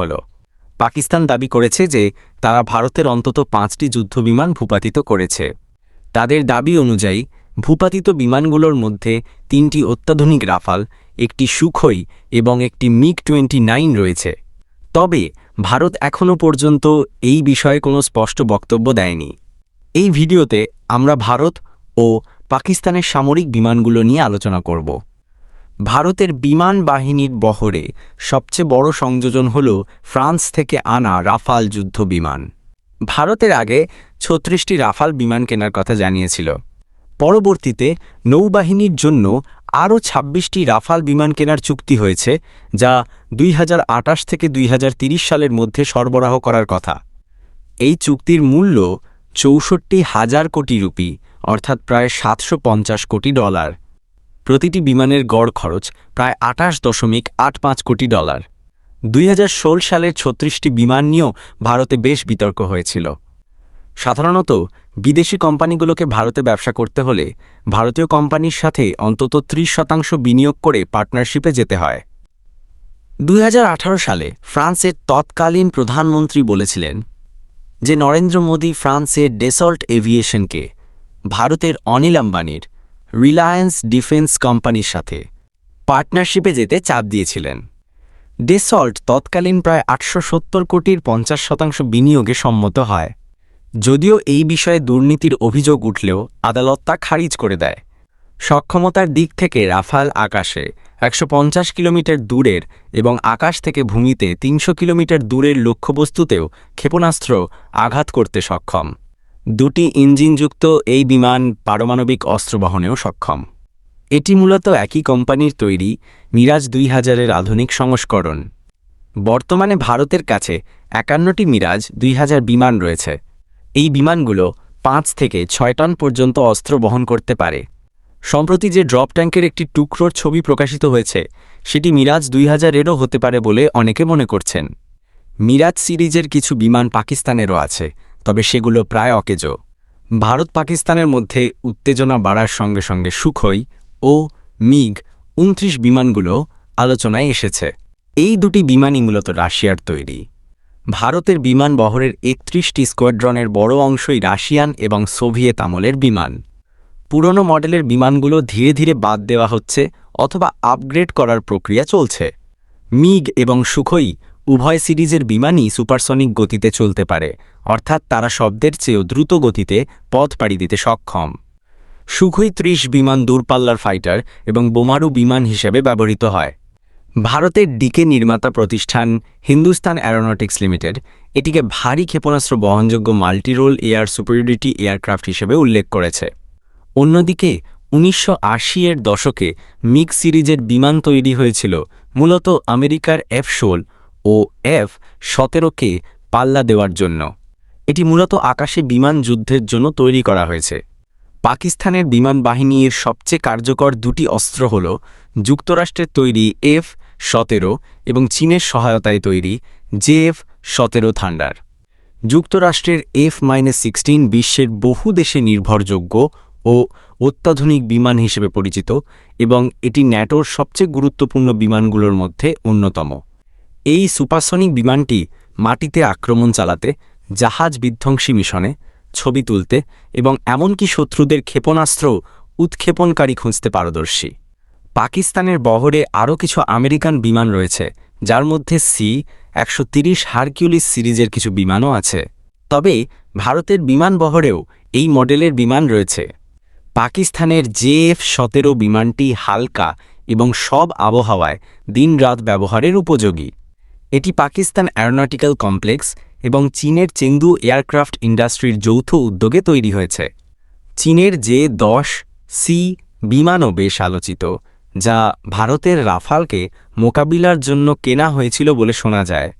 হল। পাকিস্তান দাবি করেছে যে তারা ভারতের অন্তত পাঁচটি যুদ্ধবিমান ভূপাতিত করেছে। তাদের দাবি অনুযায়ী, ভূপাতিত বিমানগুলোর মধ্যে তিনটি অত্যাধুনিক রাফাল, একটি সুখই এবং একটি মিগ টোয়েন্টি নাইন রয়েছে। তবে ভারত এখনও পর্যন্ত এই বিষয়ে কোনো স্পষ্ট বক্তব্য দেয়নি। এই ভিডিওতে আমরা ভারত ও পাকিস্তানের সামরিক বিমানগুলো নিয়ে আলোচনা করব। ভারতের বিমান বাহিনীর বহরে সবচেয়ে বড় সংযোজন হল ফ্রান্স থেকে আনা রাফাল যুদ্ধ বিমান। ভারতের আগে ছত্রিশটি রাফাল বিমান কেনার কথা জানিয়েছিল। পরবর্তীতে নৌবাহিনীর জন্য আরও ২৬টি রাফাল বিমান কেনার চুক্তি হয়েছে, যা দুই হাজার আটাশ থেকে দুই সালের মধ্যে সরবরাহ করার কথা। এই চুক্তির মূল্য চৌষট্টি হাজার কোটি রুপি, অর্থাৎ প্রায় সাতশো পঞ্চাশ কোটি ডলার। প্রতিটি বিমানের গড় খরচ প্রায় আটাশ দশমিক আট পাঁচ কোটি ডলার। দুই হাজার ষোল সালের ছত্রিশটি বিমান নিয়েও ভারতে বেশ বিতর্ক হয়েছিল। সাধারণত বিদেশি কোম্পানিগুলোকে ভারতে ব্যবসা করতে হলে ভারতীয় কোম্পানির সাথে অন্তত ত্রিশ শতাংশ বিনিয়োগ করে পার্টনারশিপে যেতে হয়। দুই হাজার আঠারো সালে ফ্রান্সের তৎকালীন প্রধানমন্ত্রী বলেছিলেন যে, নরেন্দ্র মোদী ফ্রান্সের ডেসল্ট এভিয়েশনকে ভারতের অনিল আম্বানির রিলায়েন্স ডিফেন্স কোম্পানির সাথে পার্টনারশিপে যেতে চাপ দিয়েছিলেন। ডেসল্ট তৎকালীন প্রায় আটশো সত্তর কোটির পঞ্চাশ শতাংশ বিনিয়োগে সম্মত হয়। যদিও এই বিষয়ে দুর্নীতির অভিযোগ উঠলেও আদালত তা খারিজ করে দেয়। সক্ষমতার দিক থেকে রাফাল আকাশে একশো পঞ্চাশ কিলোমিটার দূরের এবং আকাশ থেকে ভূমিতে তিনশো কিলোমিটার দূরের লক্ষ্যবস্তুতেও ক্ষেপণাস্ত্র আঘাত করতে সক্ষম। দুটি ইঞ্জিনযুক্ত এই বিমান পারমাণবিক অস্ত্র বহনেও সক্ষম। এটি মূলত একই কোম্পানির তৈরি মিরাজ দুই হাজারের আধুনিক সংস্করণ। বর্তমানে ভারতের কাছে একান্নটি মিরাজ দুই হাজার বিমান রয়েছে। এই বিমানগুলো পাঁচ থেকে ছয় টন পর্যন্ত অস্ত্র বহন করতে পারে। সম্প্রতি যে ড্রপ ট্যাঙ্কের একটি টুকরোর ছবি প্রকাশিত হয়েছে, সেটি মিরাজ দুই হাজারেরও হতে পারে বলে অনেকে মনে করছেন। মিরাজ সিরিজের কিছু বিমান পাকিস্তানেরও আছে তবে সেগুলো প্রায় অকেজো। ভারত পাকিস্তানের মধ্যে উত্তেজনা বাড়ার সঙ্গে সঙ্গে সুখই ও মিগ উনত্রিশ বিমানগুলো আলোচনায় এসেছে। এই দুটি বিমানই মূলত রাশিয়ার তৈরি। ভারতের বিমান বহরের একত্রিশটি স্কোয়াড্রনের বড় অংশই রাশিয়ান এবং সোভিয়েত আমলের বিমান। পুরনো মডেলের বিমানগুলো ধীরে ধীরে বাদ দেওয়া হচ্ছে অথবা আপগ্রেড করার প্রক্রিয়া চলছে। মিগ এবং সুখই উভয় সিরিজের বিমানই সুপারসনিক গতিতে চলতে পারে, অর্থাৎ তারা শব্দের চেয়েও দ্রুত গতিতে পথ পাড়ি দিতে সক্ষম। সুখই ত্রিশ বিমান দূরপাল্লার ফাইটার এবং বোমারু বিমান হিসেবে ব্যবহৃত হয়। ভারতের ডিকে নির্মাতা প্রতিষ্ঠান হিন্দুস্তান অ্যারোনটিক্স লিমিটেড এটিকে ভারী ক্ষেপণাস্ত্র বহনযোগ্য মাল্টিরোল এয়ার সুপারিয়রিটি এয়ারক্রাফট হিসেবে উল্লেখ করেছে। অন্যদিকে, উনিশশো আশি এর দশকে মিগ সিরিজের বিমান তৈরি হয়েছিল, মূলত আমেরিকার এফ ষোল ও এফ সতেরোকে পাল্লা দেওয়ার জন্য। এটি মূলত আকাশে বিমান যুদ্ধের জন্য তৈরি করা হয়েছে। পাকিস্তানের বিমান বাহিনীর সবচেয়ে কার্যকর দুটি অস্ত্র হল যুক্তরাষ্ট্রের তৈরি এফ সতেরো এবং চীনের সহায়তায় তৈরি জেএফ সতেরো থান্ডার। যুক্তরাষ্ট্রের এফ মাইনাস সিক্সটিন বিশ্বের বহু দেশে নির্ভরযোগ্য ও অত্যাধুনিক বিমান হিসেবে পরিচিত এবং এটি ন্যাটোর সবচেয়ে গুরুত্বপূর্ণ বিমানগুলোর মধ্যে অন্যতম। এই সুপারসনিক বিমানটি মাটিতে আক্রমণ চালাতে, জাহাজ বিধ্বংসী মিশনে ছবি তুলতে এবং এমনকি শত্রুদের ক্ষেপণাস্ত্র উৎক্ষেপণকারী খুঁজতে পারদর্শী। পাকিস্তানের বহরে আরও কিছু আমেরিকান বিমান রয়েছে, যার মধ্যে সি একশো তিরিশ হারকিউলিস সিরিজের কিছু বিমানও আছে। তবে ভারতের বিমান বহরেও এই মডেলের বিমান রয়েছে। পাকিস্তানের জেএফ সতেরো বিমানটি হালকা এবং সব আবহাওয়ায় দিনরাত ব্যবহারের উপযোগী। এটি পাকিস্তান অ্যারোনটিক্যাল কমপ্লেক্স এবং চীনের চেংদু এয়ারক্রাফট ইন্ডাস্ট্রির যৌথ উদ্যোগে তৈরি হয়েছে। চীনের যে দশ সি বিমানও বেশ আলোচিত, যা ভারতের রাফালকে মোকাবিলার জন্য কেনা হয়েছিল বলে শোনা যায়।